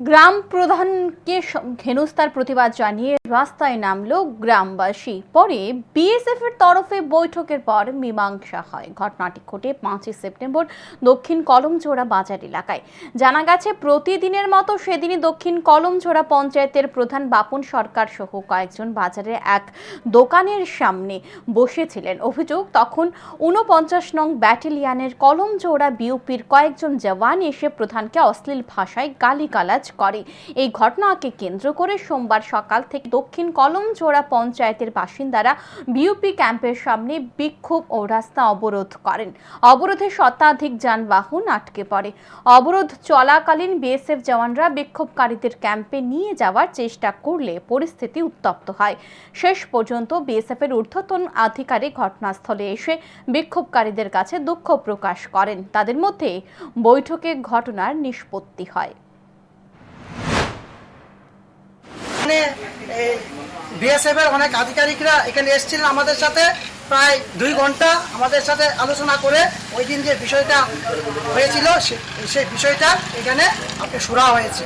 গ্রাম প্রধানকে হেনস্থার প্রতিবাদ জানিয়ে রাস্তায় নামলো গ্রামবাসী। পরে বিএসএফ এর তরফে বৈঠকের পর মীমাংসা হয়। ঘটনাটি ঘটে পাঁচই সেপ্টেম্বর দক্ষিণ কলমচোড়া বাজার এলাকায়। জানা গেছে, প্রতিদিনের মতো সেদিনই দক্ষিণ কলমচোড়া পঞ্চায়েতের প্রধান বাপন সরকার সহ কয়েকজন বাজারে এক দোকানের সামনে বসেছিলেন। অভিযোগ, তখন ঊনপঞ্চাশ নং ব্যাটালিয়ানের কলমচৌড়া বিউপির কয়েকজন জওয়ান এসে প্রধানকে অশ্লীল ভাষায় গালিগালাজ করে। এই ঘটনাকে কেন্দ্র করে সোমবার সকাল থেকে দক্ষিণ কলমচৌড়া পঞ্চায়েতের বাসিন্দারা বিউপি ক্যাম্পের সামনে বিক্ষোভ ও রাস্তা অবরোধ করেন। অবরোধে শতাধিক যানবাহন আটকে পড়ে। অবরোধ চলাকালীন বিএসএফ জওয়ানরা বিক্ষোভকারীদের ক্যাম্পে নিয়ে যাওয়ার চেষ্টা করলে পরিস্থিতি উত্তপ্ত হয়। শেষ পর্যন্ত বিএসএফ এর ঊর্ধ্বতন আধিকারিক ঘটনাস্থলে এসে বিক্ষোভকারীদের কাছে দুঃখ প্রকাশ করেন। তাদের মধ্যে বৈঠকে ঘটনার নিষ্পত্তি হয়। এখানে বিএসএফ এর অনেক আধিকারিকরা এখানে এসেছিলেন আমাদের সাথে। প্রায় দুই ঘণ্টা আমাদের সাথে আলোচনা করে ওই দিন যে বিষয়টা হয়েছিল সেই বিষয়টা এখানে আপনি সুরা হয়েছে।